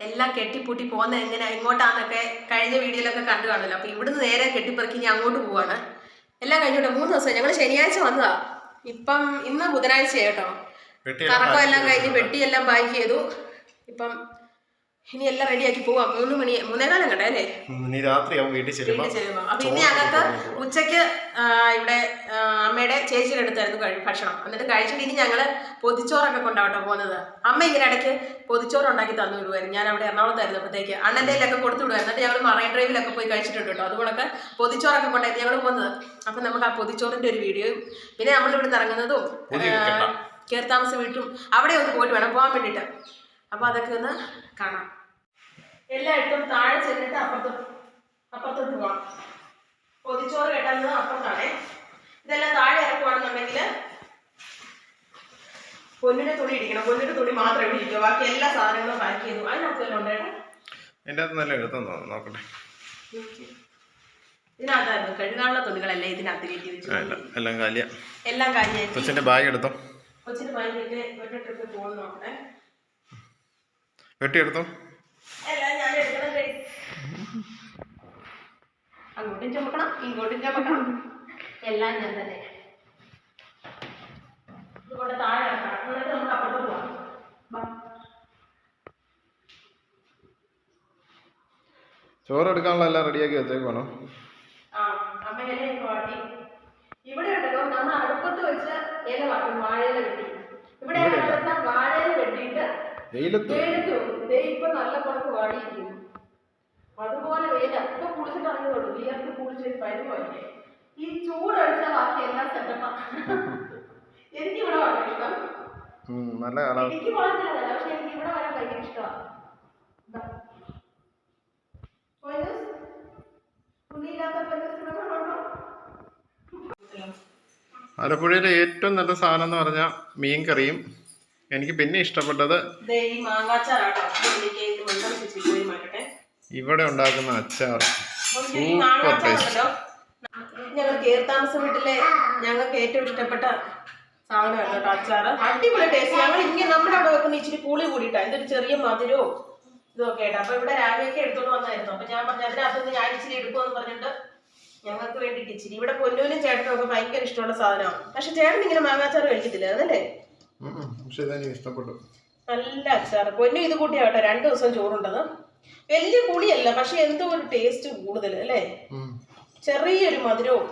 എല്ലാം കെട്ടിപ്പൂട്ടി പോകുന്ന എങ്ങനെ? ഇങ്ങോട്ടാന്നൊക്കെ കഴിഞ്ഞ വീഡിയോയിലൊക്കെ കണ്ടു കാണുമല്ലോ. അപ്പൊ ഇവിടുന്ന് നേരെ കെട്ടിപ്പറക്കി ഞാൻ അങ്ങോട്ട് പോവാണ്. എല്ലാം കഴിഞ്ഞോട്ടെ മൂന്ന് ദിവസം ഞങ്ങൾ ശനിയാഴ്ച വന്നതാ. ഇപ്പം ഇന്ന് ബുധനാഴ്ച കേട്ടോ. കറക്കം എല്ലാം കഴിഞ്ഞ് വെട്ടിയെല്ലാം പാക്ക് ചെയ്തു. ഇപ്പം ഇനി എല്ലാം റെഡിയാക്കി പോവാം. മൂന്ന് മണി മൂന്നേകാലം കണ്ടേ അല്ലേ? ഇനി രാത്രിയാവും വീട്ടിൽ ചെല്ലുമ്പോ. വീട്ടിൽ ചെല്ലുമ്പോൾ അപ്പൊ ഇനി ഞങ്ങൾക്ക് ഉച്ചയ്ക്ക് ഇവിടെ അമ്മയുടെ ചേച്ചിയുടെ അടുത്തായിരുന്നു കഴി ഭക്ഷണം. എന്നിട്ട് കഴിച്ചിട്ട് ഇനി ഞങ്ങൾ പൊതിച്ചോറൊക്കെ കൊണ്ടാവട്ടോ പോകുന്നത്. അമ്മ ഇങ്ങനെ ഇടയ്ക്ക് പൊതിച്ചോറ് ഉണ്ടാക്കി തന്നു വിടുവായിരുന്നു. ഞാൻ അവിടെ എറണാകുളത്തായിരുന്നപ്പോഴത്തേക്ക് അണ്ണന്റെ കയ്യിലൊക്കെ കൊടുത്തു വിടുവായിരുന്നു. എന്നിട്ട് ഞങ്ങൾ മറൈൻ ഡ്രൈവിലൊക്കെ പോയി കഴിച്ചിട്ടുണ്ട് കേട്ടോ. അതുകൊണ്ടൊക്കെ പൊതിച്ചോറൊക്കെ കൊണ്ടായിരുന്നു ഞങ്ങൾ പോകുന്നത്. അപ്പൊ നമുക്ക് ആ പൊതിച്ചോറിന്റെ ഒരു വീഡിയോയും പിന്നെ നമ്മൾ ഇവിടെ ഇറങ്ങുന്നതും കയറി താമസം വീട്ടും അവിടെ ഒന്ന് പോയിട്ട് വേണം പോകാൻ വേണ്ടിയിട്ട്. അപ്പൊ അതൊക്കെ ഒന്ന് കാണാം. എല്ലായിടത്തും താഴെ ചെന്നിട്ട് അപ്പുറത്തോട്ട് അപ്പുറത്തോട്ട് പോവാം. പൊതിച്ചോറ് കെട്ടുന്നത് അപ്പുറത്താണ്. ഇതെല്ലാം താഴെ ഇറക്കുവാണെന്നുണ്ടെങ്കിൽ പൊന്നിന്റെ തുണി ഇടിക്കണം പൊന്നിന്റെ തുണി മാത്രം ഇവിടെ ഇരിക്കുക. ബാക്കി എല്ലാ സാധനങ്ങളും പാക്ക് ചെയ്തു. ഉണ്ടായിരുന്നു അകത്ത് നല്ല എഴുത്തെന്ന് നോക്കട്ടെ. ഇതിനകത്തായിരുന്നു. കഴുകാനുള്ള തുണികളല്ലേ ഇതിനകത്ത് കയറ്റി വെച്ചു എല്ലാം കാലിയ. എല്ലാം കൊച്ചിന്റെ ബാഗ് എടുത്തോ? കൊച്ചിന്റെ ഭയങ്കര ഒറ്റ ട്രിപ്പ് പോകുന്നു നോക്കണേ വെട്ടിയെടുത്തോ. അങ്ങോട്ടും ചുമക്കണം ഇങ്ങോട്ടും ചുമക്കണം. എല്ലാം ഞാൻ തന്നെ. ഇതുകൊണ്ട് താഴെ ഇറക്കണം. എന്നിട്ട് നമുക്ക് അപ്പുറത്ത് പോവാം. ബാ. ചോറ് എടുക്കാനുള്ള എല്ലാം റെഡിയാക്കി വെച്ചേക്കുവാണോ ഇവിടെ ഉണ്ടല്ലോ നമ്മൾ അടുപ്പത്ത് വെച്ച് ഇല വാഴയില വെട്ടി. ഇവിടെ വാഴ വെയിലത്ത് ഇപ്പൊ നല്ല പുറത്ത് വാടിയിരിക്കുന്നു. അതുപോലെ വെയില ഇപ്പൊ കുളിച്ചിട്ട് ഇറങ്ങിയതുള്ളൂ വിയർത്ത് കുളിച്ച് പരുവായില്ലേ ഈ ചൂടടിച്ചാൽ ബാക്കി എല്ലാം സെറ്റപ്പാ എനിക്ക് ഇവിടെ വളരെ ഇഷ്ടം. ഉം, നല്ല കാലാവസ്ഥ. എനിക്ക് വളർത്തില്ല പക്ഷെ എനിക്ക് ഇവിടെ വരാൻ ഭയങ്കര ഇഷ്ടമാണ്. തുണിയില്ലാത്ത പരിസ്ഥിതികളുണ്ടോ ആലപ്പുഴയിലെ ഏറ്റവും നല്ല സാധനം എന്ന് പറഞ്ഞാൽ മീൻ കറിയും എനിക്ക് പിന്നെ ഇഷ്ടപ്പെട്ടത് ഇവിടെ ഉണ്ടാക്കുന്ന അച്ചാർ. സൂപ്പർ ടേസ്റ്റ് ഞങ്ങൾ താമസം വീട്ടിലെ ഞങ്ങൾക്ക് ഏറ്റവും ഇഷ്ടപ്പെട്ട സാധനമാണ് കേട്ടോ അച്ചാറ് അടിപൊളി ടേസ്റ്റ് ഞങ്ങൾ ഇങ്ങനെ നമ്മുടെ അവിടെ വെക്കുന്ന ഇച്ചിരി പുളി കൂടിയിട്ടാണ് ഇതൊരു ചെറിയ മധുരവും ഇതൊക്കെ ആയിട്ട്. അപ്പൊ ഇവിടെ രാവിലെയൊക്കെ എടുത്തോണ്ട് വന്നായിരുന്നു. അപ്പൊ ഞാൻ പറഞ്ഞു അതിനകത്തുനിന്ന് ഞാൻ ഇച്ചിരി എടുക്കുമെന്ന് പറഞ്ഞിട്ട് ഞങ്ങൾക്ക് വേണ്ടിയിട്ട് ഇച്ചിരി. ഇവിടെ പൊന്നൂനും ചേട്ടനും ഒക്കെ ഭയങ്കര ഇഷ്ടമുള്ള സാധനമാണ്. പക്ഷെ ചേട്ടൻ ഇങ്ങനെ മാങ്ങാച്ചാറ് കഴിക്കത്തില്ല അതല്ലേ. പക്ഷെ ഇതെനിക്ക് ഇഷ്ടപ്പെട്ടു നല്ല അച്ചാർ. പൊന്നു ഇത് കൂട്ടിയാ കേട്ടോ. രണ്ടു ദിവസം ചോറുണ്ടത്. വലിയ പുളിയല്ല പക്ഷെ എന്തോ ഒരു ടേസ്റ്റ് കൂടുതൽ അല്ലേ? ചെറിയൊരു മധുരവും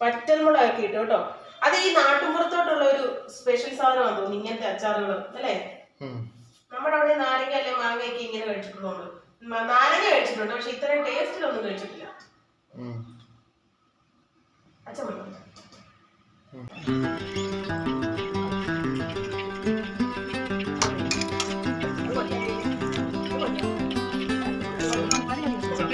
പറ്റൽമുളകൊക്കെ ഇട്ടു കേട്ടോ. അത് ഈ നാട്ടുമ്പുറത്തോട്ടുള്ള ഒരു സ്പെഷ്യൽ സാധനമാണ് തോന്നുന്നു ഇങ്ങനത്തെ അച്ചാറുകൾ അല്ലേ. നമ്മുടെ അവിടെ നാരങ്ങ അല്ലെ മാങ്ങയൊക്കെ ഇങ്ങനെ കഴിച്ചിട്ടുള്ളൂ നാരങ്ങ കഴിച്ചിട്ടുണ്ട് പക്ഷെ ഇത്രയും ടേസ്റ്റിലൊന്നും കഴിച്ചിട്ടില്ല.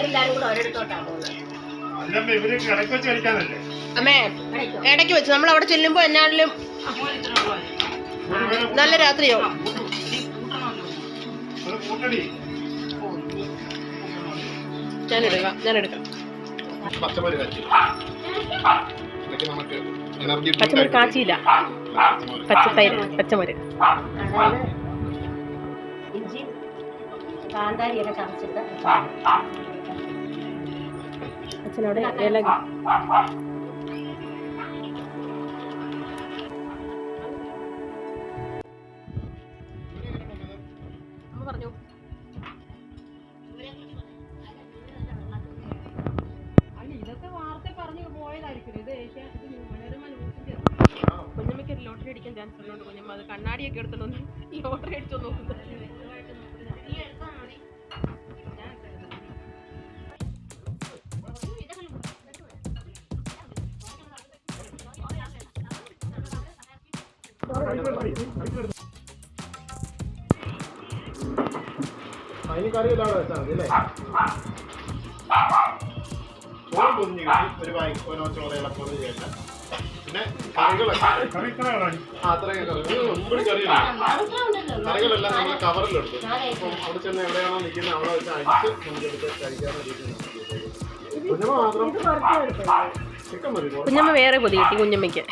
കൂടെ പോകുന്നത്. അമ്മേ ഇടയ്ക്ക് വെച്ച്. നമ്മൾ അവിടെ ചെല്ലുമ്പോ എന്നാണെങ്കിലും നല്ല രാത്രിയോ? നമുക്ക് എനർജി പച്ചമുറി കാച്ചിയില്ല. പച്ചത്തൈര് പച്ചമുറി ഇഞ്ചി കാന്താരിയൊക്കെ ചതച്ചിട്ട് ഏഷ്യ ഇത് മനോരമ ന്യൂസിന്റെ അടിക്കാൻ ചാൻസ് ഉള്ളതുകൊണ്ട് കുഞ്ഞമ്മ അത് കണ്ണാടിയൊക്കെ എടുത്തോണ്ട് ലോട്ടറി അടിച്ചോ നോക്കുന്നു. അതിന് കറി ഇല്ലാതെ വെച്ചാൽ മതി അല്ലേ ചോറ് പൊതിഞ്ഞ് കിട്ടി ഒരു ഓരോ ചോറകളെ പൊതിഞ്ഞ് പിന്നെ കറികളൊക്കെ അത്രയൊക്കെ കറി ഒരു ഒമ്പത് കറിയില്ല കറികളെല്ലാം നമ്മൾ കവറിലുണ്ട് അപ്പം അവിടെ ചെന്ന് എവിടെയാണോ നിൽക്കുന്നത് അവിടെ വെച്ച് അടിച്ച് നമുക്ക് എടുത്ത് കഴിക്കാവുന്ന രീതിയിൽ കുഞ്ഞമ്മ മാത്രം. കുഞ്ഞമ്മ വേറെ പൊതി കിട്ടി കുഞ്ഞമ്മയ്ക്ക്.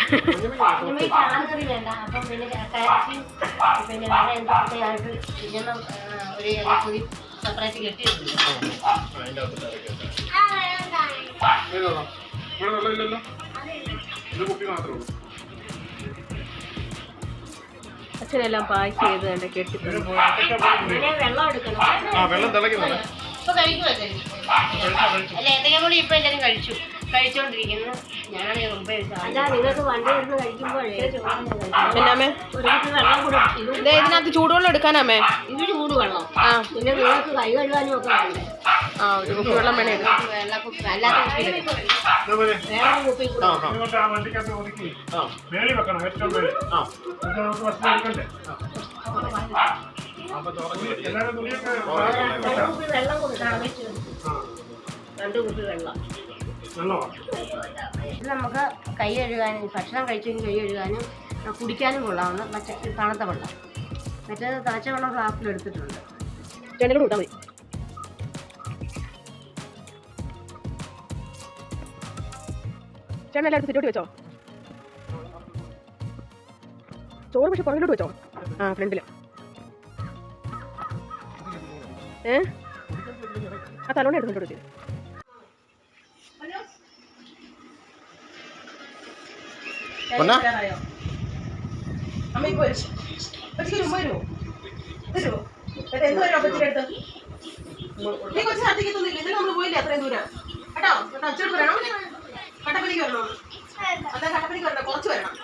അച്ഛനെല്ലാം പാക്ക് ചെയ്ത് കെട്ടി വെള്ളം എടുക്കണം ആ വെള്ളം തിളയ്ക്കുന്നുണ്ട്. ഇപ്പൊ കഴിക്കുമല്ലേ അല്ല ഏതെങ്കിലും കൂടി ഇപ്പൊ എല്ലാരും കഴിച്ചു. കഴിച്ചോണ്ടിരിക്കുന്നു. ഞാനാണ് മുമ്പേ അല്ല നിങ്ങൾക്ക് വണ്ടി ഇരുന്ന് കഴിക്കുമ്പോഴേ എന്നാമേ ഒരു വെള്ളം കൂടെ ഇത് ദേ ഇതിനകത്ത് ചൂടുവെള്ളം എടുക്കാനാമേ ഇത് ചൂടുവെള്ളം. ആ. പിന്നെ നിങ്ങൾക്ക് കൈ കഴുകാനും ഒക്കെ വേണ്ടേ? ആ ഒരു കുപ്പി വെള്ളം വേണേ വെള്ള കുപ്പി അല്ലാത്ത കുപ്പി എടുക്കാം. ഇതേപോലെ. വേറെ കുപ്പി കൂടെ ആ ആ. ഇങ്ങോട്ട് ആ ആ. മേളി വെക്കണം ഏറ്റവും മേളി ആ. എന്നിട്ട് നമുക്ക് ഭക്ഷണം എടുക്കണ്ടേ? അപ്പൊ തുറന്ന് എല്ലാവരും തുണിയൊക്കെ രണ്ട് കുപ്പി വെള്ളം. ഇത് നമുക്ക് കൈ കഴുകാനും ഭക്ഷണം കഴിച്ചതിന് കൈ കഴുകാനും കുടിക്കാനും കൊള്ളാവുന്ന മറ്റേ തണുത്ത വെള്ളം. മറ്റേത് തണച്ച വെള്ളം ഗ്ലാസ്സിൽ എടുത്തിട്ടുണ്ട്. രണ്ടും കൂട്ടാ മതി. ചേട്ടൻ വെച്ചോ? ചോറ് പക്ഷെ പുറകിലോട്ട് വെച്ചോ? ആ ഫ്രണ്ടിൽ. ഏ? ആ തലോണ എടുത്തോട്ട് വെച്ചു പൊന്നാ? അമ്മ ഇപ്പൊ വരും. വരുമോ വരുമോ എന്ത് വരും അടുത്ത്? നീ കൊച്ചു അധികത്തൊന്നുമില്ല. ഇതിന് നമ്മൾ പോയില്ല അത്രയും ദൂരം? കേട്ടോ? കേട്ടോ അച്ഛൻ വരണം കട്ടപ്പനയ്ക്ക് വരണോ. അല്ല കട്ടപ്പനയ്ക്ക് വരണം കുറച്ച് വരണം.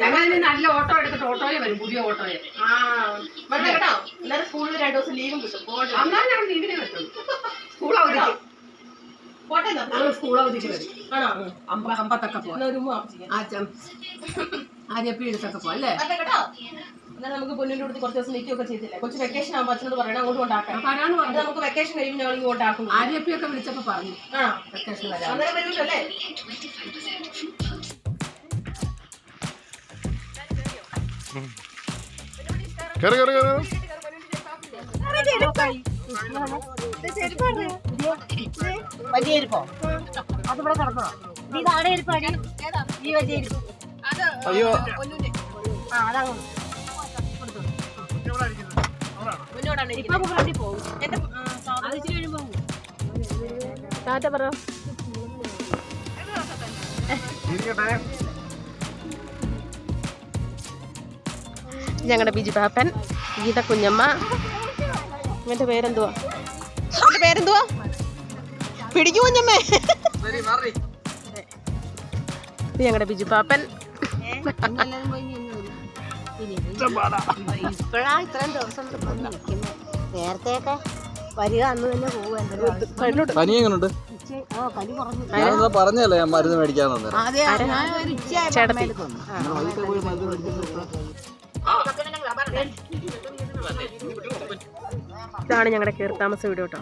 ഞങ്ങൾ നല്ല ഓട്ടോ എടുത്തിട്ട് ഓട്ടോയിൽ വരും പുതിയ ഓട്ടോയിൽ. ആ കേട്ടോ? എല്ലാവരും സ്കൂളിൽ രണ്ടു ദിവസം ലീവും കിട്ടും. അന്നാ ഞാൻ ലീവിന് കിട്ടും. സ്കൂൾ ഞങ്ങൾ സ്കൂൾ അവധിക്ക് വരും. ആണോ? അമ്പ അമ്പത്തൊക്കെ പോവാം. എന്നാ ഒരു ഉമ്മ. അപ്പച്ചിക്ക്. ആ ചം ആര്യപ്പി എടുത്തൊക്കെ പോവാം അല്ലേ എന്നാൽ നമുക്ക് പൊന്നിന്റെ അടുത്ത് കുറച്ച് ദിവസം നിൽക്കുകയൊക്കെ ചെയ്തില്ലേ? കൊച്ചു വെക്കേഷൻ ആകുമ്പോൾ അച്ഛനോട് പറയണം അങ്ങോട്ട് കൊണ്ടാക്കാൻ വരാന്ന് അത് പറഞ്ഞു. നമുക്ക് വെക്കേഷൻ കഴിയുമ്പോൾ ഞങ്ങൾ ഇങ്ങോട്ട് ആക്കും ആര്യപ്പിയൊക്കെ വിളിച്ചപ്പോ പറഞ്ഞു. ആ വെക്കേഷൻ വരാം അന്നേരം വരുമല്ലോ അല്ലേ? കയറി കയറി കയറി വലിയ ഇരിപ്പോ? അതിവിടെ കിടന്നോ. ഇത് ആടെ ഇരിപ്പാടി ഈ വലിയ ഇരിപ്പ്. അയ്യോ. ആ അതങ്ങ് ടാറ്റ പറ. ഞങ്ങളുടെ ബിജു പാപ്പൻ ഗീത കുഞ്ഞമ്മ. ഇവന്റെ പേരെന്തുവാ? ഇവന്റെ പേരെന്തുവാ? പിടിക്കു കുഞ്ഞമ്മേ. ഇത് ഞങ്ങളുടെ ബിജു പാപ്പൻ. ഇപ്പഴാ ഇത്രയും ദിവസം നേരത്തെ വരിക അന്ന് തന്നെ പോകും എന്തായാലും പനി എങ്ങനെയുണ്ട് ഓ കലി കുറഞ്ഞു. ഞാനെന്താ പറഞ്ഞല്ലേ ഞാൻ മരുന്ന് ഇതാണ് ഞങ്ങളുടെ കീർത്താമസ വീട് കേട്ടോ.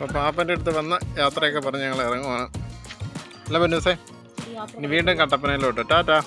അപ്പോൾ പാപ്പന്റെ അടുത്ത് വന്ന യാത്രയൊക്കെ പറഞ്ഞ് ഞങ്ങൾ ഇറങ്ങുവാണ്. അല്ല പൊന്നൂസേ ഇനി വീണ്ടും കട്ടപ്പനയിലോട്ട്. ടാറ്റാ.